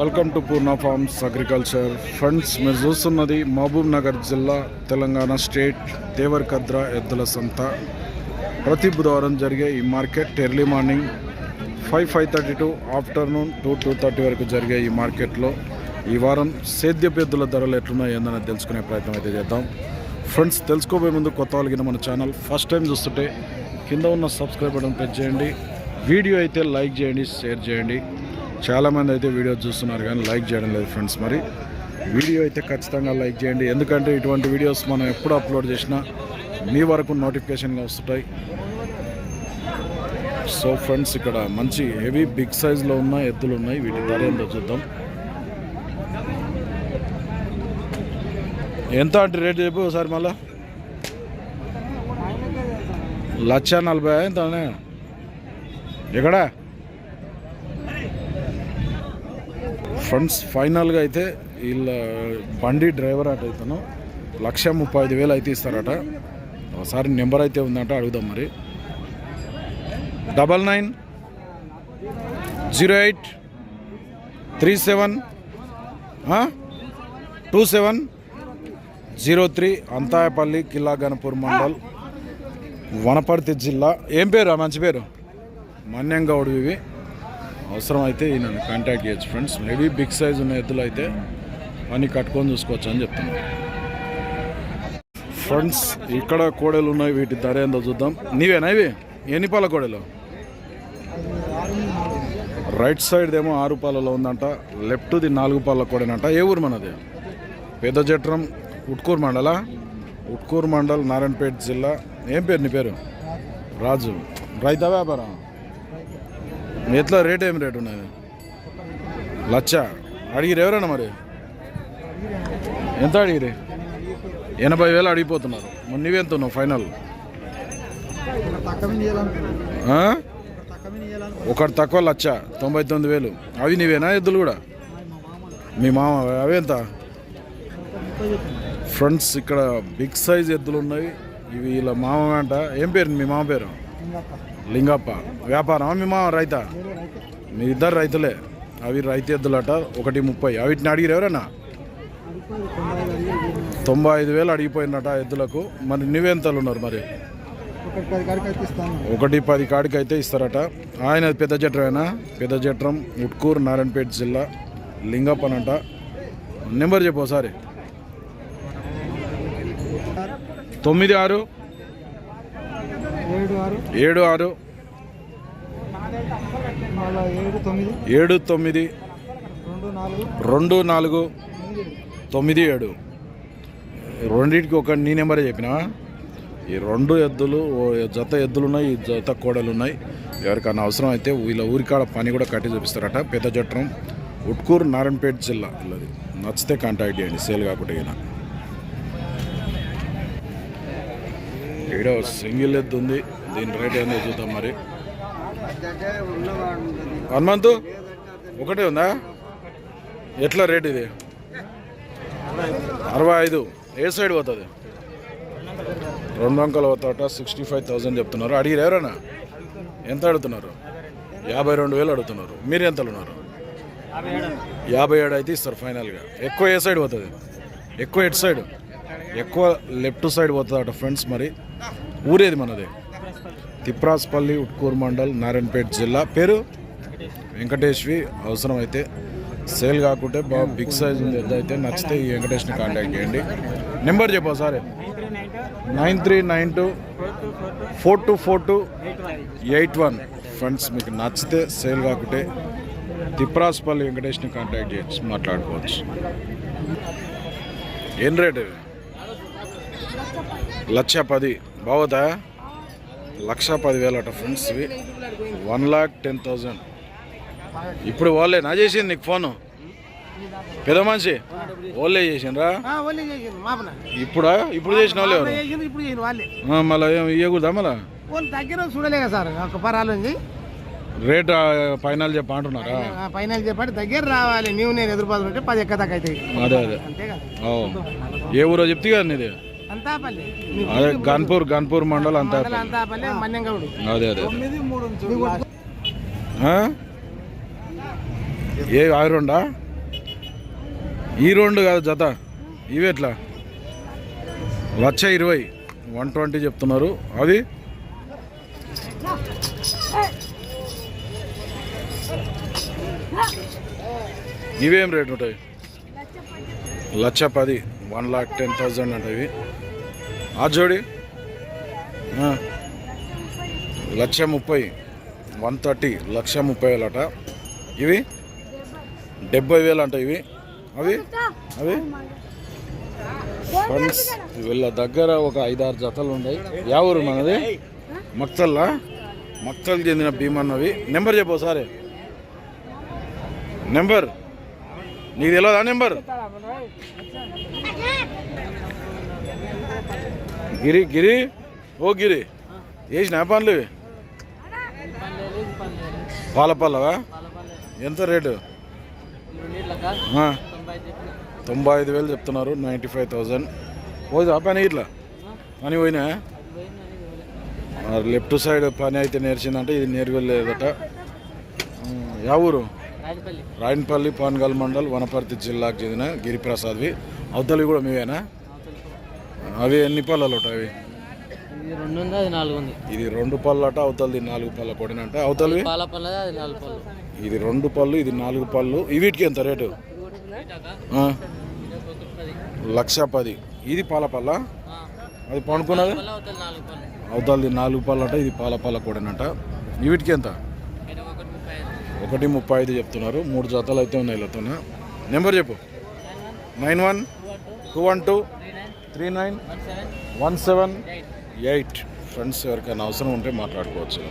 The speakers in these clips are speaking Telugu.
Welcome to Purna farms agriculture friends మీరు చూస్తున్నది మహబూబ్ నగర్ జిల్లా తెలంగాణ స్టేట్ దేవరకద్ర ఎద్దుల సంత. ప్రతి బుధవారం జరిగే ఈ market early morning five five thirty to afternoon two two thirty వరకు జరిగే ఈ మార్కెట్లో ఈ వారం సేద్యపు ఎద్దుల ధరలు ఎట్లున్నాయి ఏందని తెలుసుకునే ప్రయత్నం అయితే చేద్దాం. ఫ్రెండ్స్ తెలుసుకోబోయే ముందు కొత్త వాళ్ళకి మన ఛానల్ ఫస్ట్ టైం చూస్తుంటే కింద ఉన్న సబ్స్క్రైబ్ బటన్ ప్రెస్ చేయండి. వీడియో అయితే లైక్ చేయండి షేర్ చేయండి. చాలామంది అయితే వీడియో చూస్తున్నారు కానీ లైక్ చేయడం లేదు ఫ్రెండ్స్ మరి. వీడియో అయితే ఖచ్చితంగా లైక్ చేయండి. ఎందుకంటే ఇటువంటి వీడియోస్ మనం ఎప్పుడు అప్లోడ్ చేసినా మీ వరకు నోటిఫికేషన్గా వస్తుంటాయి. సో ఫ్రెండ్స్ ఇక్కడ మంచి హెవీ బిగ్ సైజ్లో ఉన్న ఎద్దులు ఉన్నాయి. వీటి ధర ఏందో చూద్దాం. ఎంత అంటే రేట్ చెప్పు ఒకసారి మళ్ళా. లక్ష నలభై ఎంత ఎక్కడా? ఫ్రెండ్స్ ఫైనల్గా అయితే వీళ్ళ బండి డ్రైవర్ అట ఇతను. లక్ష ముప్పై ఐదు వేలు అయితే ఇస్తారట. ఒకసారి నెంబర్ అయితే ఉందంట అడుగుదాం మరి. Double nine zero eight three seven two seven zero three Anthayapalli Killa Ganapur mandal Wanaparthy జిల్లా. ఏం పేరు మంచి పేరు? మన్యం గౌడ్ ఇవి అవసరం అయితే ఈయనను కాంటాక్ట్ చేయొచ్చు ఫ్రెండ్స్ మేబీ బిగ్ సైజ్ ఉన్న ఎద్దులు అయితే పని కట్టుకొని చూసుకోవచ్చు అని చెప్తున్నాను. ఫ్రెండ్స్ ఇక్కడ కోడలు ఉన్నాయి వీటి ధర ఏందో చూద్దాం. నీవేనా ఇవి? ఎన్ని పాల కోడలు? రైట్ సైడ్ ఏమో ఆరు పాలలో ఉందంట లెఫ్ట్ది నాలుగు పాల కోడనంట. ఏ ఊరు మనది? పెద్ద జట్రం ఉట్కూరు మండలా. ఉట్కూరు మండల్ నారాయణపేట జిల్లా. ఏం పేరు నీ పేరు? రాజు. రైతా వ్యాపారం? ఎట్లా రేట్ ఏం రేట్ ఉన్నాయి లచ్చ? అడిగిరు ఎవరైనా మరి? ఎంత అడిగిరి ఎనభై వేలు అడిగిపోతున్నారు. మరి నువ్వెంత ఉన్నావు ఫైనల్? ఒకటి తక్కువ లచ్చ? తొంభై తొమ్మిది వేలు. అవి నీవేనా ఎద్దులు కూడా? మీ మామ అవి ఎంత? ఫ్రెండ్స్ ఇక్కడ బిగ్ సైజ్ ఎద్దులు ఉన్నాయి. ఇవి ఇలా మామ అంట. ఏం పేరు? మీ మామ పేరు? లింగప్ప వ్యాపారం మీ మామ రైతా? మీ ఇద్దరు రైతులే. అవి రైతు ఎద్దులట ఒకటి ముప్పై. అవిటిని అడిగిరు ఎవరన్నా? తొంభై ఐదు వేలు అడిగిపోయినట ఎద్దులకు. మరి నువ్వెంతలు ఉన్నారు మరి? ఒకటి పది కాడికి అయితే ఇస్తారట. ఆయన పెద్ద జట్రమేనా పెద్ద జట్రం ఉట్కూరు నారాయణపేట జిల్లా లింగప్పనంట. నెంబర్ చెప్పు ఒకసారి. తొమ్మిది ఆరు ఏడు ఆరు. ఏడు తొమ్మిది. రెండు నాలుగు. తొమ్మిది ఏడు. రెండింటికి ఒక నీ నెంబరే చెప్పినా ఈ రెండు ఎద్దులు జత ఎద్దులు ఉన్నాయి ఈ జత కోడలు ఉన్నాయి ఎవరికైనా అవసరం అయితే వీళ్ళ ఊరికాడ పని కూడా కట్టి చూపిస్తారట. పెద్ద జట్రం ఉట్కూరు నారాయణపేట జిల్లా. వీళ్ళది నచ్చితే కాంటాక్ట్ చేయండి. సేల్ కాకుండా ఈడ సింగిల్ ఎత్తు ఉంది. దీని రేట్ ఏందో చూద్దాం మరి. హనుమంతు ఒకటే ఉందా? ఎట్లా రేట్ ఇది? అరవై ఐదు. ఏ సైడ్ పోతుంది? రెండు అంకలు పోతాట సిక్స్టీ ఫైవ్ థౌజండ్ చెప్తున్నారు. అడిగిరు ఎవరైనా ఎంత అడుగుతున్నారు? యాభై రెండు వేలు అడుగుతున్నారు. మీరు ఎంతలు ఉన్నారు యాభై ఏడు అయితే ఇస్తారు ఫైనల్గా. ఎక్కువ ఏ సైడ్ పోతుంది? ఎక్కువ ఎటు సైడ్? ఎక్కువ లెఫ్ట్ సైడ్ పోతుందట ఫ్రెండ్స్ మరి. ఊరేది మనది. తిప్రాస్పల్లి ఉట్కూరు మండల్ నారాయణపేట జిల్లా. పేరు? వెంకటేష్వి. అవసరం అయితే సేల్ కాకుంటే బాగా బిగ్ సైజ్ ఉంది. అయితే నచ్చితే ఈ వెంకటేష్ని కాంటాక్ట్ చేయండి. నెంబర్ చెప్పు సరే nine three nine two four two four two eight one. Friends మీకు నచ్చితే సేల్ కాకుంటే తిప్రాస్పల్లి వెంకటేష్ని కాంటాక్ట్ చేయొచ్చు మాట్లాడుకోవచ్చు. ఏం రేట్? లక్ష పది. బాగుతా లక్ష పదివేలు అట ఫ్రెండ్స్ ఇవి. One lakh ten thousand. ఇప్పుడు వాళ్ళే నా చేసింది నీకు ఫోను? పెద్ద మనిషి? వాళ్ళే చేసిండ్రా? ఇప్పుడా? ఇప్పుడు చేసిన వాళ్ళు మళ్ళా ఏం ఇవ్వకూడదా మళ్ళా? దగ్గర చూడలేక సార్ ఒక పరాలు రేట్ ఫైనల్ చెప్ప అంటున్నారా? పైన చెప్పండి దగ్గర రావాలి నీవు నేను ఎదురుపాదుకుంటే పది ఎక్క దాకా అవుతాయి. అదే అదే. అంతే కదా ఓ. ఏ ఊరో చెప్తే కదా నీది? అంతాపల్లి. అదే గన్పూర్ గన్పూర్ మండల్ అంతా అంతాపల్లి. మన్యంగౌడు అదే అదే. ఆ? ఏ ఆరు రెండా? ఈ రెండు కాదు జత. ఇవి ఎట్లా? లక్ష ఇరవై. వన్ ట్వంటీ చెప్తున్నారు. అవి ఇవేం రేట్ ఉంటాయి? లక్ష పది. వన్ లాక్ టెన్ థౌజండ్ అంటే ఇవి. ఆ. జోడి. లక్ష ముప్పై వన్ థర్టీ లక్ష ముప్పై వేలట ఇవి? డెబ్బై వేలు అంట ఇవి. అవి? అవి? ఫ్రెండ్స్ వీళ్ళ దగ్గర ఒక ఐదారు జతలు ఉన్నాయి. యా ఊరు మనది? మక్తల్లా? మక్తల్ చెందిన భీమన్నవి. నెంబర్ చెప్పు సరే నెంబర్? నీకు తెలియదా నెంబర్? గిరి గిరి ఓ గిరి. వేసిన పనులు ఇవి? పాల పల్లవా ఎంత రేటు? ఆ. తొంభై ఐదు వేలు చెప్తున్నారు నైంటీ ఫైవ్ థౌజండ్. పోయిందా పని ఇట్లా? పని పోయినా? లెఫ్ట్ సైడ్ పని అయితే నేర్చిందంటే ఇది నేర్వలేదట. ఉమ్, యా ఊరు? రాయనపల్లి పాన్గల్ మండల్ వనపర్తి జిల్లాకు చెందిన గిరిప్రసాద్వి. అవతలి కూడా మీవేనా అవి ఎన్ని పళ్ళలు అవి? ఇది రెండు ఉంది అది నాలుగు ఉంది. ఇది రెండు పళ్ళు అట అవతలది నాలుగు పళ్ళ కొడినంట అవతలివి? పాల పళ్ళది అది నాలుగు పళ్ళు. ఇది రెండు పళ్ళు ఇది నాలుగు పళ్ళు. ఇవిటికి ఎంత రేటు? ఆ, లక్ష పది. ఇది పాల పళ్ళ? అది పండుకున్నది? పళ్ళ అవుతుంది నాలుగు పళ్ళు. అవతలది నాలుగు పళ్ళు అంట ఇది పాల పళ్ళ కూడానంట వీటికి ఎంత? ఒకటి ముప్పై ఐదు. ఒకటి ముప్పై ఐదు చెప్తున్నారు. మూడు జతలు అయితే ఉన్నాయి వీళ్ళతోన నెంబర్ చెప్పు. Nine one. Two one two. Three nine one seven eight. Friends ఎవరికైనా అవసరం ఉంటే మాట్లాడుకోవచ్చు.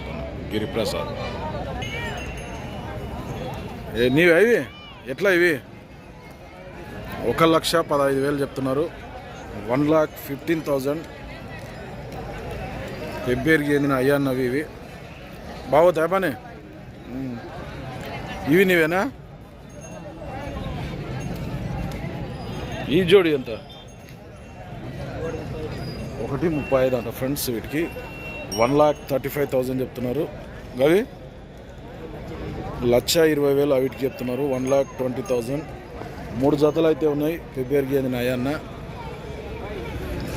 గిరిప్రసాద్. ఏ నీవి ఇవి? ఎట్లా ఇవి? ఒక లక్ష పదహైదు వేలు చెప్తున్నారు. One lakh fifteen thousand. ఫిబ్రవరికి చెందిన అయ్యాన్నవి ఇవి. బాగోతాయి పని? ఇవి నీవేనా? ఈ జోడి ఎంత? ఒకటి ముప్పై ఐదు అంట ఫ్రెండ్స్ వీటికి. One lakh thirty five thousand చెప్తున్నారు. గవి? లక్ష ఇరవై వేలు వీటికి చెప్తున్నారు. వన్ లాక్ ట్వంటీ థౌజండ్ మూడు జతలు అయితే ఉన్నాయి. ఫిబ్రవరికి చెందిన అయ్యన్న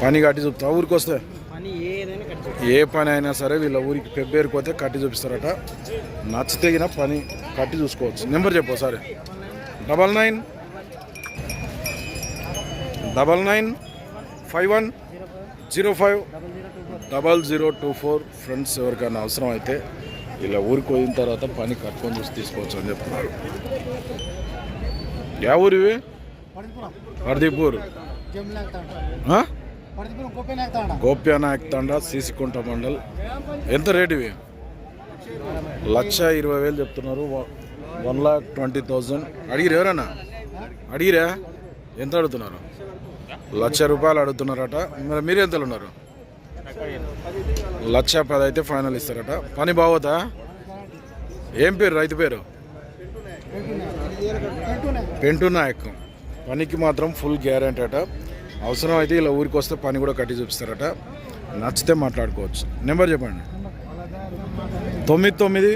పని కట్టి చూపుతా. ఊరికి వస్తే? ఏ పని అయినా సరే వీళ్ళ ఊరికి ఫిబ్రవరికి పోతే కట్టి చూపిస్తారట. నచ్చితే గిన పని కట్టి చూసుకోవచ్చు. నెంబర్ చెప్పు సరే double nine. Double nine. Five one. Zero five double zero two four friends ఎవరికైనా అవసరం అయితే ఇలా ఊరికి పోయిన తర్వాత పని కట్టుకొని చూసి తీసుకోవచ్చు అని చెప్తున్నారు. యా ఊరివి హర్దీపూర్ ఆ? గోప్యానాయక్ తండా. సీసికుంట మండల్. ఎంత రేటు ఇవి? లక్ష ఇరవై వేలు చెప్తున్నారు. One lakh twenty thousand. అడిగిరు ఎవరన్నా? అడిగిరా? ఎంత అడుగుతున్నారు? లక్ష రూపాయలు అడుగుతున్నారట. మరి మీరు ఎంత ఉన్నారు? లక్ష పది అయితే ఫైనల్ ఇస్తారట. పని బాగోతా ఏం పేరు రైతు పేరు? పెంటు నాయక్ పనికి మాత్రం ఫుల్ గ్యారంటీ అట. అవసరం అయితే ఇలా ఊరికి వస్తే పని కూడా కట్టి చూపిస్తారట. నచ్చితే మాట్లాడుకోవచ్చు. నెంబర్ చెప్పండి. తొమ్మిది తొమ్మిది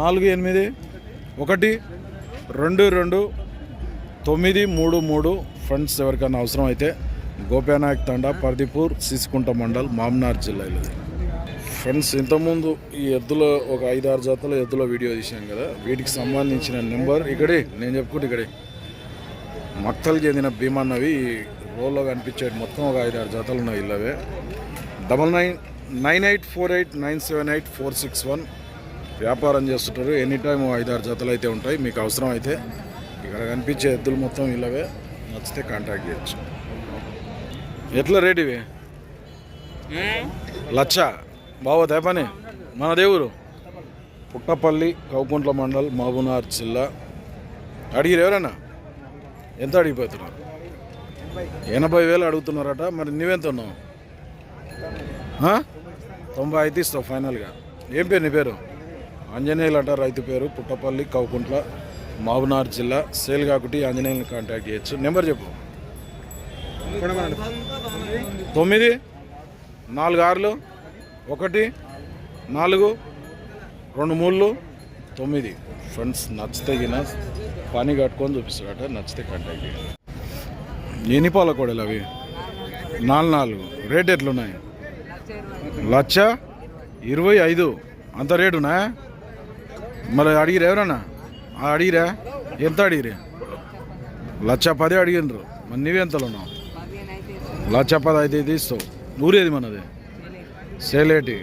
నాలుగు ఎనిమిది ఒకటి రెండు రెండు తొమ్మిది మూడు మూడు ఫ్రెండ్స్ ఎవరికైనా అవసరం అయితే గోప్యానాయక్ తండా పర్దిపూర్ సిసికుంట మండల్ మామ్నార్ జిల్లాలో. ఫ్రెండ్స్ ఇంతకుముందు ఈ ఎద్దులో ఒక ఐదు ఆరు జతల ఎద్దుల వీడియో తీసాం కదా. వీటికి సంబంధించిన నెంబర్ ఇక్కడే నేను చెప్పుకుంటే ఇక్కడే. మక్తలు చెందిన భీమన్నవి రోల్లో కనిపించేది మొత్తం ఒక ఐదు ఆరు జతలు ఉన్నాయి ఇల్లవే double nine nine eight four eight nine seven eight four six one వ్యాపారం చేస్తుంటారు. ఎనీ టైం ఐదు ఆరు జతలు అయితే ఉంటాయి. మీకు అవసరం అయితే ఇక్కడ కనిపించే ఎద్దులు మొత్తం ఇల్లవే నచ్చితే కాంటాక్ట్ చేయొచ్చు. ఎట్లా రేట్ ఇవి? లక్ష బావోతాయి పని మన దేవురు పుట్టపల్లి కౌకుంట్ల మండల్ మహబూనార్ జిల్లా. అడిగిరు ఎవరన్నా? ఎంత అడిగిపోతున్నారు? ఎనభై వేలు అడుగుతున్నారట మరి నువ్వెంత ఉన్నావు? తొంభై అయితే ఇస్తావు ఫైనల్గా ఏం పేరు నీ పేరు? ఆంజనేయులు అంటారు రైతు పేరు పుట్టపల్లి కౌకుంట్ల. మహబూనార్ జిల్లా సేల్గాకుటి ఆంజనేయులను కాంటాక్ట్ చేయొచ్చు. నెంబర్ చెప్పు. తొమ్మిది నాలుగు ఆరులు ఒకటి నాలుగు రెండు మూడు తొమ్మిది. ఫ్రెండ్స్ నచ్చితే గిన పని కట్టుకొని చూపిస్తాడట నచ్చితే కాంటాక్ట్ చేయండి. ఎన్ని పాల కోడలు అవి? నాలుగు నాలుగు. రేట్ ఎట్లున్నాయి? లక్ష ఇరవై ఐదు. అంత రేటునా మరి అడిగిరు ఎవరన్నా? అడిగిరా ఎంత అడిగిరే లక్ష పది అడిగినరు మరి నువ్వెంతలో ఉన్నావు లక్ష పది అయితే తీస్తావు. ఊరేది మనది? సేలేటి.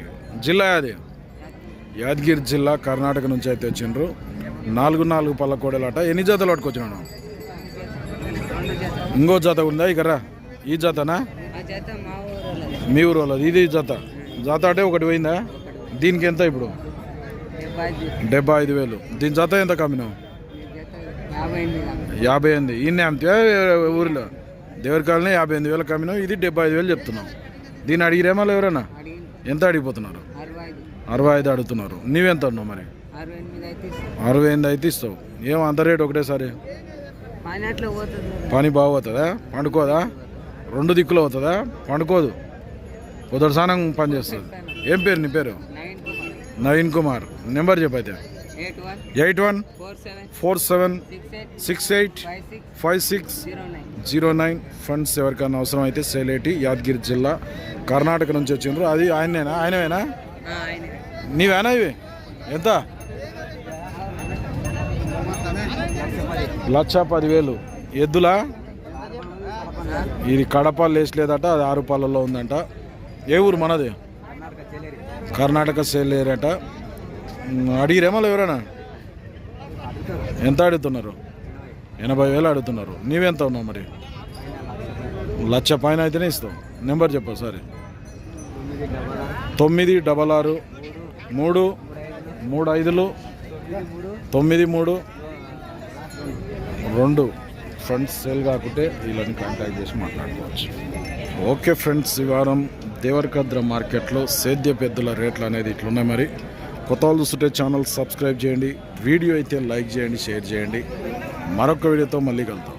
జిల్లా అది యాదగిరి జిల్లా కర్ణాటక నుంచి అయితే వచ్చిండ్రు. నాలుగు నాలుగు పళ్ళ ఎన్ని జాతలు పట్టుకొచ్చినాను ఇంకో జాత ఉందా? ఇకరా ఈ జాతనా? మీ ఊరు వాళ్ళది ఇది జాత. జాత అంటే ఒకటి పోయిందా? దీనికి ఎంత ఇప్పుడు? డెబ్బై ఐదు. వేలు. దీని జాత ఎంత కమ్మినావు? యాభై ఎనిమిది. ఈయన అమ్మితే ఊరిలో? దేవరి కాలనీ యాభై ఎనిమిది వేలు కమ్మినావు. ఇది డెబ్బై ఐదు వేలు చెప్తున్నావు. దీన్ని అడిగిరేమో ఎవరన్నా ఎంత అడిగిపోతున్నారు? అరవై ఐదు. అడుగుతున్నారు. నీవెంత ఉన్నావు మరి? అరవై ఎనిమిది అయితే ఇస్తావు. ఏం అంత రేటు ఒకటేసారి? పని బాగోతుందా పండుకోదా? రెండు దిక్కులు అవుతుందా పండుకోదు. స్నానం పని చేస్తుంది. ఏం పేరు నీ పేరు? Naveen Kumar. Number చెప్పైతే eight one four seven six eight five six zero nine. Friends ఎవరికైనా అవసరం అయితే సేలేటి యాదగిరి జిల్లా కర్ణాటక నుంచి వచ్చిండ్రు. అది ఆయనేనా ఆయనవేనా? ఆయన. నీవేనా ఇవి? ఎంత? లక్ష పదివేలు. ఎద్దులా? ఇది కడప లేదట అది ఆరు పాలలో ఉందంట. ఏ ఊరు మనది? కర్ణాటక సేల్ ఏరట అడిగిరేమో ఎవరైనా? ఎంత అడుగుతున్నారు? ఎనభై వేలు అడుగుతున్నారు. నీవెంత ఉన్నావు మరి? లక్ష పైన అయితేనే ఇస్తావు. నెంబర్ చెప్పు సరే తొమ్మిది డబల్ ఆరు మూడు మూడు ఐదులు తొమ్మిది మూడు రెండు. ఫ్రెండ్స్ సేల్ కాకుంటే వీళ్ళని కాంటాక్ట్ చేసి మాట్లాడుకోవచ్చు. ఓకే ఫ్రెండ్స్ ఈ వారం దేవరకద్ర మార్కెట్లో సేద్య పెద్దల రేట్లు అనేది ఇట్లున్నాయి మరి. కొత్త వాళ్ళు చూస్తుంటే ఛానల్ సబ్స్క్రైబ్ చేయండి వీడియో అయితే లైక్ చేయండి షేర్ చేయండి. మరొక వీడియోతో మళ్ళీ కలుద్దాం.